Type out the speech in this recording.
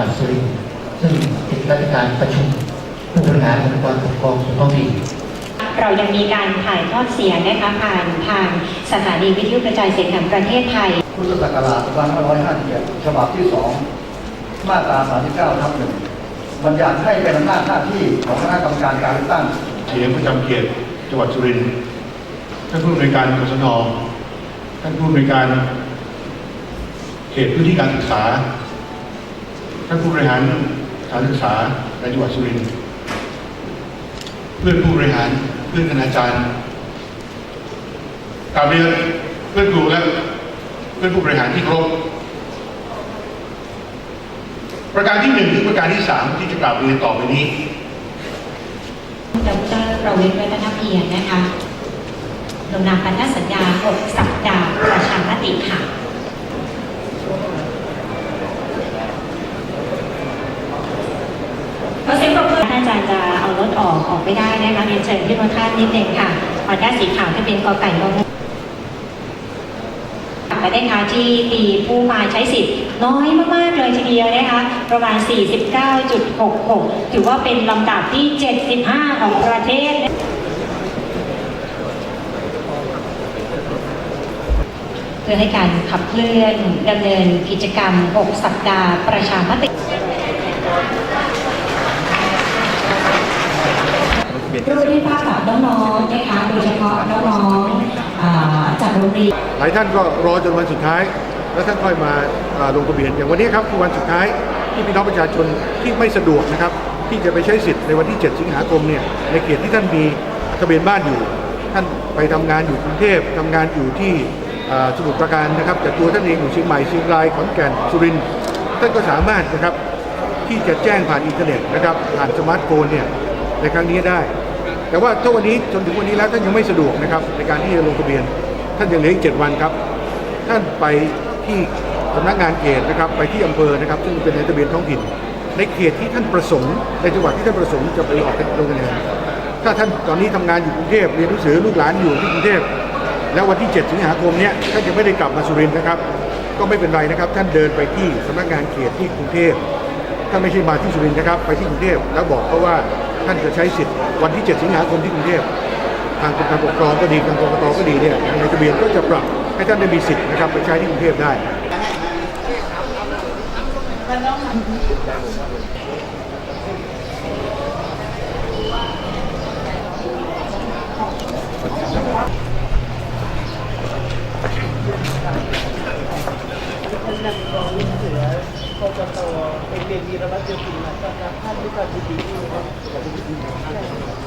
วัดสุรินทร์ซึ่งติดราชการประชุมผู้บริหารองค์กรปกครองส่วนท้องถิ่นเรายังมีการถ่ายทอดเสียงนะคะผ่านทางสถานีวิทยุกระจายเสียงแห่งประเทศไทย พุทธศักราช2557ฉบับที่ 2 มาตรา 39ทับหนึ่งบัญญัติให้เป็นอำนาจหน้าที่ของคณะกรรมการการเลือกตั้งเสียงประจำเขตจังหวัดสุรินทร์ท่านผู้อำนวยการกศนท่านผู้อำนวยการเขตพื้นที่การศึกษา ท่านผู้บริหารสถานศึกษาในจังหวัดสุรินทร์เพื่อนผู้บริหารเพื่อนคณาจารย์กาเรียนเพื่อนครูและเพื่อนผู้บริหารที่ครพประการที่หนึ่งถึงประการที่สามที่จะกราบเรียนต่อไปนี้ดรประวิตรวัฒนเพียรนะคะลงนามพันธสัญญา 6 สัปดาห์ประชามติค่ะ ขอเสียงปรบมือท่านอาจารย์จะเออกออกไม่ได้นะคะเรียนเชิญที่รถท่านนิดหนึ่งค่ะขอด้าสีขาวที่เป็นกอไก่งงประเทศคะที่มีผู้มาใช้สิทธิ์น้อยมาก ๆ เลยทีเดียวนะคะประมาณ 49.66 ถือว่าเป็นลำดับที่ 75 ของประเทศเพื่อให้การขับเคลื่อนดำเนินกิจกรรม 6 สัปดาห์ประชามติ รู้ได้ภาพกับน้องๆนะคะโดยเฉพาะน้องๆจากโรงเรียนหลายท่านก็รอจนวันสุดท้าย แล้วท่านค่อยมาลงทะเบียนอย่างวันนี้ครับคือวันสุดท้ายที่พี่น้องประชาชนที่ไม่สะดวกนะครับ ที่จะไปใช้สิทธิ์ในวันที่ 7 สิงหาคมเนี่ยในเขตที่ท่านมีทะเบียนบ้านอยู่ ท่านไปทำงานอยู่กรุงเทพทำงานอยู่ที่สมุทรปราการนะครับแต่ตัวท่านเองอยู่เชียงใหม่เชียงรายขอนแก่นสุรินทร์ท่านก็สามารถนะครับที่จะแจ้งผ่านอินเทอร์เน็ตนะครับผ่านสมาร์ทโฟนเนี่ยในครั้งนี้ได้ แต่ว่าถ้าวันนี้จนถึงวันนี้แล้วท่านยังไม่สะดวกนะครับในการที่จะลงทะเบียน ท่านยังเหลืออีกเจ็ดวันครับ ท่านไปที่สำนักงานเขตนะครับ ไปที่อำเภอนะครับ ซึ่งเป็นในทะเบียนท้องถิ่น ในเขตที่ท่านประสงค์ในจังหวัดที่ท่านประสงค์จะไปออกลงคะแนนถ้าท่านตอนนี้ทำงานอยู่กรุงเทพเรียนหนังสือลูกหลานอยู่ที่กรุงเทพแล้ววันที่ 7 สิงหาคมเนี้ยท่านยังไม่ได้กลับมาสุรินทร์นะครับ ก็ไม่เป็นไรนะครับ ท่านเดินไปที่สำนักงานเขตที่กรุงเทพท่านไม่ใช่มาที่สุรินทร์นะครับ ไปที่กรุงเทพแล้วบอกเขาว่า ท่านจะใช้สิทธิ์วันที่ 7 สิงหาคมที่กรุงเทพทางกรมการปกครองก็ดีทางกรกตก็ดีเนี่ยทางในทะเบียนก็จะปรับให้ท่านได้มีสิทธิ์นะครับไปใช้ที่กรุงเทพได้ท่านนำ กองลูกเสือกกตเป็นเรียนวีรวัตรเจริญศิลป์นะครับท่านวิชาดีดีนะครับ